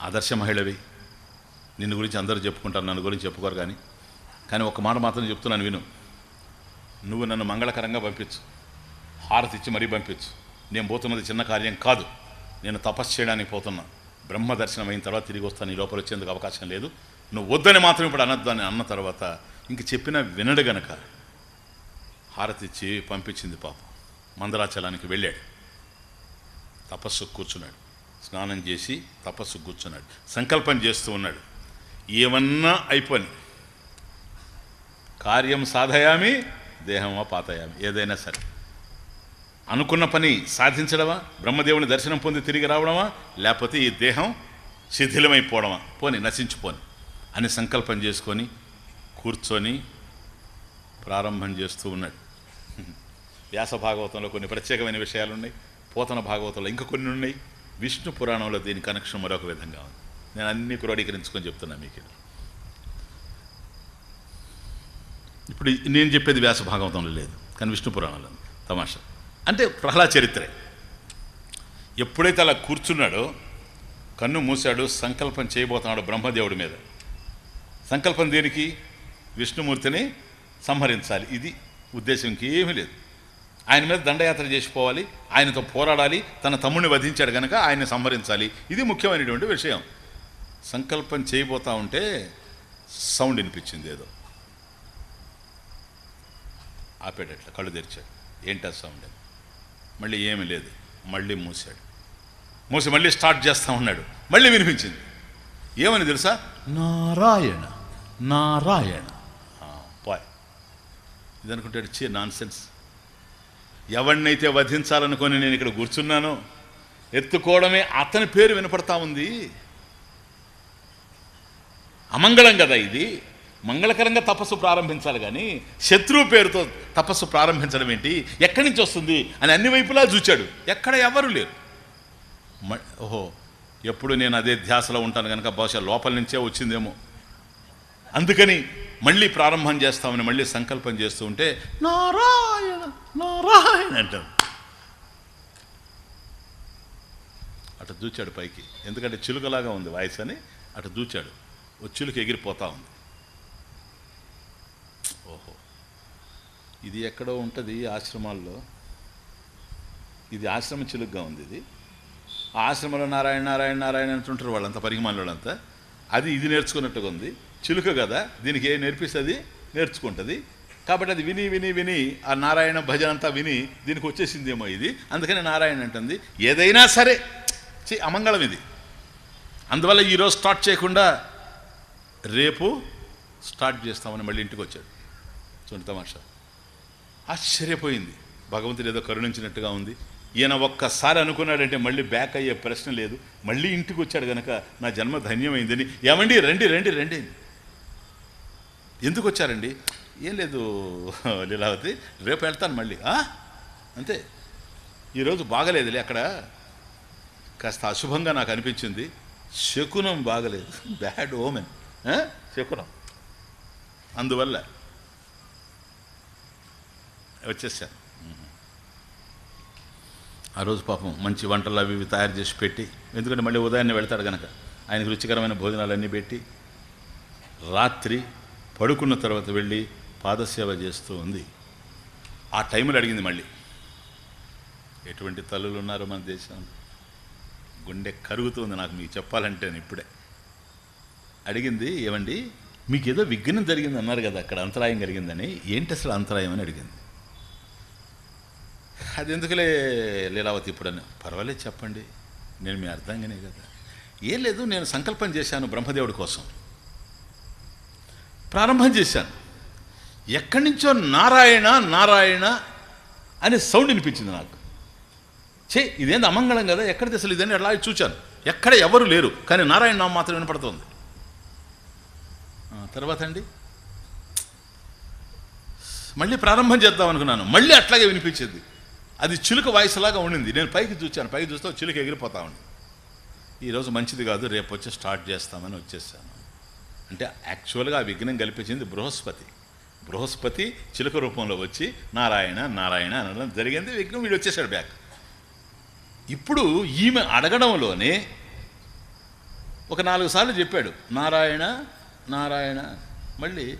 ఆదర్శ మహిళవి. నిన్ను గురించి అందరూ చెప్పుకుంటారు నన్ను గురించి చెప్పుకోరు కానీ. కానీ ఒక మాట మాత్రం చెప్తున్నాను విను. నువ్వు నన్ను మంగళకరంగా పంపించు. హారతి ఇచ్చి మరీ పంపించు. నేను పోతున్నది చిన్న కార్యం కాదు. నేను తపస్సు చేయడానికి పోతున్నా. బ్రహ్మ దర్శనం అయిన తర్వాత తిరిగి వస్తాను. ఈ లోపల వచ్చేందుకు అవకాశం లేదు. నువ్వు వద్దని మాత్రం ఇప్పుడు అనొద్దని అన్న తర్వాత ఇంక చెప్పిన వినడు గనక. హారతి ఇచ్చి పంపించింది పాపం. మందరాచలానికి వెళ్ళాడు. తపస్సు కూర్చున్నాడు. స్నానం చేసి తపస్సు కూర్చున్నాడు. సంకల్పం చేస్తూ ఉన్నాడు. ఏమన్నా అయిపోని. కార్యం సాధయామి దేహమా పాతయామి ఏదైనా సరే. అనుకున్న పని సాధించడమా? బ్రహ్మదేవుని దర్శనం పొంది తిరిగి రావడమా? లేకపోతే ఈ దేహం శిథిలమైపోవడమా? పోని నశించిపోని అని సంకల్పం చేసుకొని కూర్చొని ప్రారంభం చేస్తూ ఉన్నాడు. వ్యాస భాగవతంలో కొన్ని ప్రత్యేకమైన విషయాలు ఉన్నాయి పోతన భాగవతంలో ఇంకా కొన్ని ఉన్నాయి. విష్ణు పురాణంలో దీని కనెక్షన్ మరొక విధంగా ఉంది. నేను అన్ని క్రోడీకరించుకొని చెప్తున్నా మీకు ఇప్పుడు నేను చెప్పేది వ్యాస భాగవతంలో లేదు కానీ విష్ణు పురాణంలో తమాష తమాషా. అంటే ప్రహ్లాద చరిత్రే. ఎప్పుడైతే అలా కూర్చున్నాడో కన్ను మూశాడు సంకల్పం చేయబోతున్నాడు బ్రహ్మదేవుడి మీద. సంకల్పం దేనికి? విష్ణుమూర్తిని సంహరించాలి. ఇది ఉద్దేశం ఇంకేమీ లేదు. ఆయన మీద దండయాత్ర చేసిపోవాలి ఆయనతో పోరాడాలి తన తమ్ముడిని వధించాడు కనుక ఆయన్ని సంహరించాలి. ఇది ముఖ్యమైనటువంటి విషయం. సంకల్పం చేయబోతా ఉంటే సౌండ్ వినిపించింది ఏదో. ఆపేటట్ల కళ్ళు తెరిచాడు. ఏంటా సౌండ్? మళ్ళీ ఏమీ లేదు. మళ్ళీ మూసాడు మూసి మళ్ళీ స్టార్ట్ చేస్తూ ఉన్నాడు. మళ్ళీ వినిపించింది. ఏమని తెలుసా? నారాయణ నారాయణ. పాయ్. ఇది అనుకుంటాడు చే నాన్ సెన్స్ ఎవరినైతే వధించాలనుకొని నేను ఇక్కడ కూర్చున్నానో ఎత్తుకోవడమే అతని పేరు వినపడతా ఉంది. అమంగళం కదా ఇది. మంగళకరంగా తపస్సు ప్రారంభించాలి కానీ శత్రువు పేరుతో తపస్సు ప్రారంభించడం ఏంటి? ఎక్కడి నుంచి వస్తుంది? అని అన్ని వైపులా చూచాడు. ఎక్కడ ఎవరు లేరు. ఓహో ఎప్పుడు నేను అదే ధ్యాసలో ఉంటాను కనుక బహుశా లోపల నుంచే వచ్చిందేమో. అందుకని మళ్ళీ ప్రారంభం చేస్తామని మళ్ళీ సంకల్పం చేస్తూ ఉంటే నారాయణ నారాయణ అంటాం. అటు దూచాడు పైకి. ఎందుకంటే చిలుకలాగా ఉంది వాయిస్ అని అటు దూచాడు. ఓ చిలుక ఎగిరిపోతా ఉంది. ఓహో. ఇది ఎక్కడో ఉంటుంది ఆశ్రమాల్లో. ఇది ఆశ్రమ చిలుకగా ఉంది ఇది. ఆ ఆశ్రమంలో నారాయణ నారాయణ నారాయణ అంటుంటారు వాళ్ళంతా పరిగమాల వాళ్ళంతా అది ఇది నేర్చుకున్నట్టుగా ఉంది. చిలుక కదా దీనికి ఏ నేర్పిస్తుంది? నేర్చుకుంటుంది. కాబట్టి అది విని విని విని ఆ నారాయణ భజన అంతా విని దీనికి వచ్చేసిందేమో ఇది. అందుకని నారాయణ అంటుంది ఏదైనా సరే చే అమంగళం ఇది. అందువల్ల ఈరోజు స్టార్ట్ చేయకుండా రేపు స్టార్ట్ చేస్తామని మళ్ళీ ఇంటికి వచ్చాడు. చూడండి తమాషా. ఆశ్చర్యపోయింది. భగవంతుడు ఏదో కరుణించినట్టుగా ఉంది. ఈయన ఒక్కసారి అనుకున్నాడంటే మళ్ళీ బ్యాక్ అయ్యే ప్రశ్న లేదు. మళ్ళీ ఇంటికి వచ్చాడు కనుక నా జన్మ ధన్యమైందని. ఏమండి రండి రండి రండి. ఎందుకు వచ్చారండి? ఏం లేదు లీలావతి రేపు వెళ్తాను మళ్ళీ? అంతే. ఈరోజు బాగలేదులే అక్కడ. కాస్త అశుభంగా నాకు అనిపించింది. శకునం బాగలేదు. బ్యాడ్ ఓమెన్ శకునం. అందువల్ల వచ్చేసాను ఆ రోజు పాపం మంచి వంటలు అవి ఇవి తయారు చేసి పెట్టి ఎందుకంటే మళ్ళీ ఉదయాన్నే వెళ్తాడు కనుక ఆయనకు రుచికరమైన భోజనాలన్నీ పెట్టి రాత్రి పడుకున్న తర్వాత వెళ్ళి పాదసేవ చేస్తూ ఉంది. ఆ టైంలో అడిగింది మళ్ళీ. ఎటువంటి తల్లులు ఉన్నారో మన దేశంలో గుండె కరుగుతుంది నాకు మీకు చెప్పాలంటే ఇప్పుడే. అడిగింది ఏమండి మీకు ఏదో విఘ్నం జరిగింది అన్నారు కదా అక్కడ అంతరాయం కలిగిందని. ఏంటి అసలు అంతరాయం అని అడిగింది. అది ఎందుకులే లీలావతి ఇప్పుడని పర్వాలేదు చెప్పండి. నేను మీ అర్థంగానే కదా. ఏం లేదు నేను సంకల్పం చేశాను బ్రహ్మదేవుడి కోసం. ప్రారంభం చేశాను. ఎక్కడి నుంచో నారాయణ నారాయణ అనే సౌండ్ వినిపించింది నాకు. చే ఇదేంది అమంగళం కదా? ఎక్కడ అసలు ఇదేంటి అలా చూచాను. ఎక్కడ ఎవరు లేరు కానీ నారాయణ నామం మాత్రం వినపడుతోంది. తర్వాత అండి? మళ్ళీ ప్రారంభం చేద్దాం అనుకున్నాను. మళ్ళీ అట్లాగే వినిపించింది. అది చిలుక వాయిస్ లాగా ఉండింది. నేను పైకి చూచాను. పైకి చూస్తే చిలుక ఎగిరిపోతా ఉంది. ఈరోజు మంచిది కాదు. రేపు వచ్చి స్టార్ట్ చేస్తామని వచ్చేసాను. అంటే యాక్చువల్గా ఆ విఘ్నం కల్పించింది బృహస్పతి. బృహస్పతి చిలుక రూపంలో వచ్చి నారాయణ నారాయణ అనడం జరిగింది విఘ్నం వీడు వచ్చేసాడు బ్యాక్ ఇప్పుడు ఈమె అడగడంలోనే ఒక నాలుగు సార్లు చెప్పాడు నారాయణ నారాయణ మళ్ళీ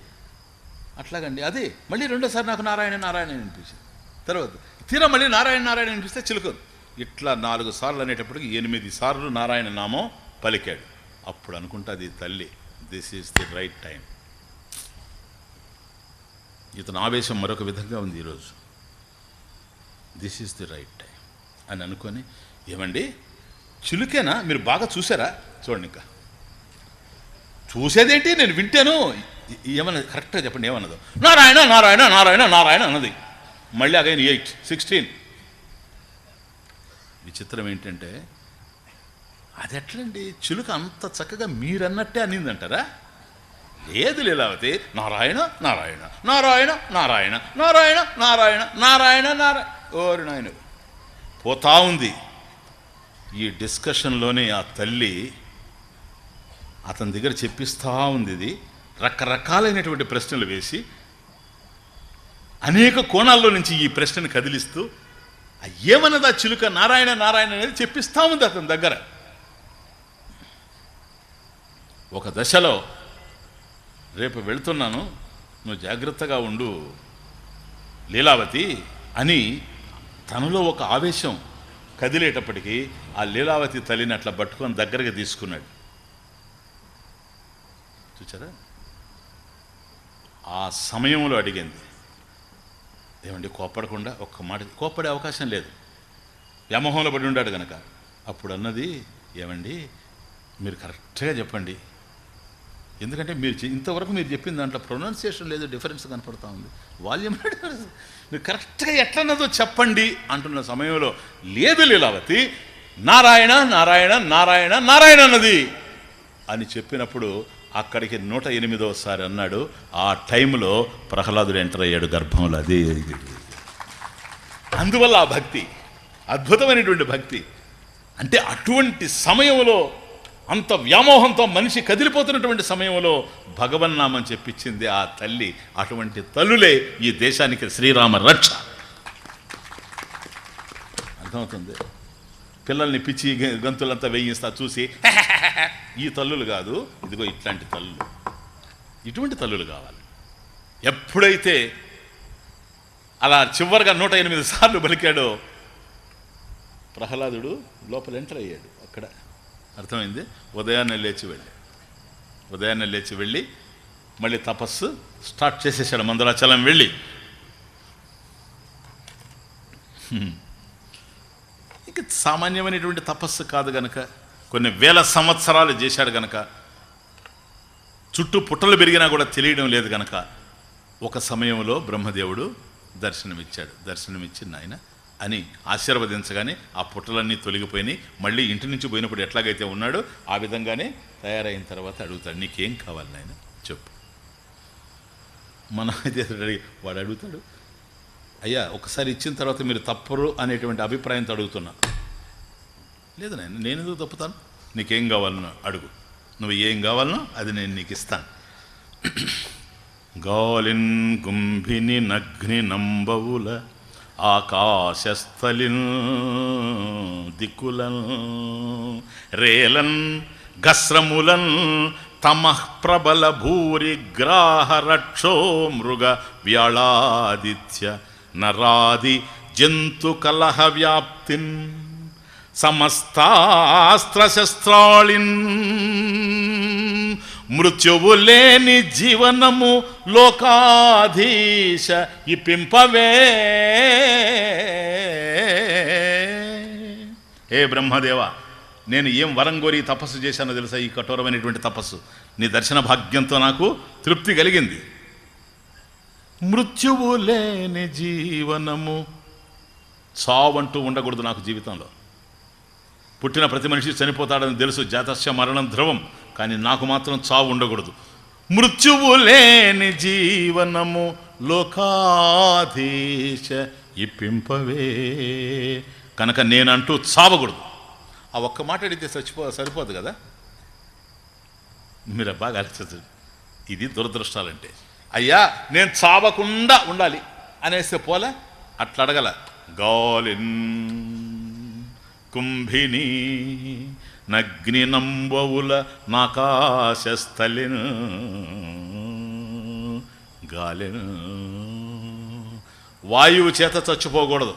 అట్లాగండి అదే మళ్ళీ రెండోసారి నాకు నారాయణ నారాయణ అనిపించింది. తర్వాత తీరా మళ్ళీ నారాయణ నారాయణ అనిపిస్తే చిలుకరు ఇట్లా నాలుగు సార్లు అనేటప్పటికి ఎనిమిది సార్లు నారాయణ నామం పలికాడు. అప్పుడు అనుకుంటుంది తల్లి. This is the right time ఇతను ఆవేశం మరొక విధంగా ఉంది ఈరోజు this is the right time అని అనుకొని ఏమండి? చిలుకేనా? మీరు బాగా చూసారా? చూడండి ఇంకా. చూసేదేంటి? నేను వింటాను. ఏమన్నది? కరెక్ట్గా చెప్పండి ఏమన్నదో? నారాయణ నారాయణ నారాయణ నారాయణ అన్నది. మళ్ళీ అగైన్ ఎయిట్ సిక్స్టీన్. విచిత్రం ఏంటంటే అది ఎట్లండి? చిలుక అంత చక్కగా మీరన్నట్టే అనిందంటారా? లేదు లీలావతి. నారాయణ నారాయణ నారాయణ నారాయణ నారాయణ నారాయణ నారాయణ నారాయణ. ఓరి నాయన. పోతా ఉంది. ఈ డిస్కషన్లోనే ఆ తల్లి అతని దగ్గర చెప్పిస్తూ ఉంది ఇది. రకరకాలైనటువంటి ప్రశ్నలు వేసి అనేక కోణాల్లో నుంచి ఈ ప్రశ్నను కదిలిస్తూ ఏమన్నదా చిలుక? నారాయణ నారాయణ అనేది చెప్పిస్తూ ఉంది అతని దగ్గర. ఒక దశలో రేపు వెళ్తున్నాను. నువ్వు జాగ్రత్తగా ఉండు. లీలావతి అని తనలో ఒక ఆవేశం కదిలేటప్పటికీ ఆ లీలావతి తల్లిని అట్లా పట్టుకొని దగ్గరగా తీసుకున్నాడు. చూచారా? ఆ సమయంలో అడిగింది. ఏమండి కోప్పడకుండా ఒక్క మాట కోప్పడే అవకాశం లేదు. వ్యామోహంలో పడి ఉన్నాడు గనక. అప్పుడు అన్నది ఏమండి మీరు కరెక్ట్గా చెప్పండి. ఎందుకంటే మీరు ఇంతవరకు మీరు చెప్పిన దాంట్లో ప్రొనౌన్సియేషన్ లేదు డిఫరెన్స్ కనపడతా ఉంది. వాల్యూమ్ మీరు కరెక్ట్గా ఎట్లన్నదో చెప్పండి అంటున్న సమయంలో లేదు లీలావతి నారాయణ నారాయణ నారాయణ నారాయణ అన్నది అని చెప్పినప్పుడు అక్కడికి నూట ఎనిమిదవసారి అన్నాడు. ఆ టైంలో ప్రహ్లాదుడు ఎంటర్ అయ్యాడు గర్భంలో. అది అందువల్ల ఆ భక్తి అద్భుతమైనటువంటి భక్తి. అంటే అటువంటి సమయంలో అంత వ్యామోహంతో మనిషి కదిలిపోతున్నటువంటి సమయంలో భగవన్నామని చెప్పించింది ఆ తల్లి. అటువంటి తల్లులే ఈ దేశానికి శ్రీరామ రక్ష. అర్థమవుతుంది? పిల్లల్ని పిచ్చి గంతులంతా వేయిస్తా చూసి ఈ తల్లులు కాదు ఇదిగో ఇట్లాంటి తల్లులు. ఇటువంటి తల్లులు కావాలి. ఎప్పుడైతే అలా చివరిగా నూట ఎనిమిది సార్లు పలికాడో ప్రహ్లాదుడు లోపల ఎంటర్ అయ్యాడు అక్కడ. అర్థమైంది? ఉదయాన్నే లేచి వెళ్ళి. ఉదయాన్నే లేచి వెళ్ళి మళ్ళీ తపస్సు స్టార్ట్ చేసేసాడు మందరాచలం వెళ్ళి. ఇక సామాన్యమైనటువంటి తపస్సు కాదు గనక కొన్ని వేల సంవత్సరాలు చేశాడు గనక చుట్టూ పుట్టలు పెరిగినా కూడా తెలియడం లేదు గనక ఒక సమయంలో బ్రహ్మదేవుడు దర్శనమిచ్చాడు. దర్శనమిచ్చి నాయన అని ఆశీర్వదించగానే ఆ పుట్టలన్నీ తొలగిపోయినాయి. మళ్ళీ ఇంటి నుంచి పోయినప్పుడు ఎట్లాగైతే ఉన్నాడో ఆ విధంగానే తయారైన తర్వాత అడుగుతాడు నీకేం కావాలి నాయన? చెప్పు. మనం అయితే వాడు అడుగుతాడు అయ్యా ఒకసారి ఇచ్చిన తర్వాత మీరు తప్పరు అనేటువంటి అభిప్రాయంతో అడుగుతున్నా. లేదు నాయన నేను ఎందుకు తప్పుతాను? నీకేం కావాలన్నా అడుగు. నువ్వు ఏం కావాలనో అది నేను నీకు ఇస్తాను. గాలిన్ గుంభిని నగ్ని నంబవుల ఆకాశస్థలిన్ దిక్కులన్ రేలన్ గస్రములన్ తమః ప్రబల భూరి గ్రాహరక్షో మృగ వ్యాళాదిత్య నరాది జంతు కలహ వ్యాప్తిన్ సమస్తాస్త్రశస్త్రాళిన్. మృత్యువు లేని జీవనము లోకాధీశ ఇప్పింపవే. ఏ బ్రహ్మదేవ నేను ఏం వరం కోరి తపస్సు చేశానో తెలుసా? ఈ కఠోరమైనటువంటి తపస్సు. నీ దర్శన భాగ్యంతో నాకు తృప్తి కలిగింది. మృత్యువు లేని జీవనము చావంటూ ఉండకూడదు నాకు జీవితంలో. పుట్టిన ప్రతి మనిషి చనిపోతాడని తెలుసు. జాతస్య మరణం ధ్రువం. కానీ నాకు మాత్రం చావు ఉండకూడదు. మృత్యువు లేని జీవనము లోకాధీశ ఇప్పింపవే. కనుక నేనంటూ చావకూడదు. ఆ ఒక్క మాట అడిగితే చచ్చిపో సరిపోదు కదా? మీరు బాగా ఆలోచించండి. ఇది దురదృష్టాలంటే. అయ్యా నేను చావకుండా ఉండాలి అనేస్తే పోలే? అట్లా అడగల. గాలిన్ కుంభిని నగ్ని నంబవుల నాకాశస్థలిను గాలిను. వాయువు చేత చచ్చిపోకూడదు.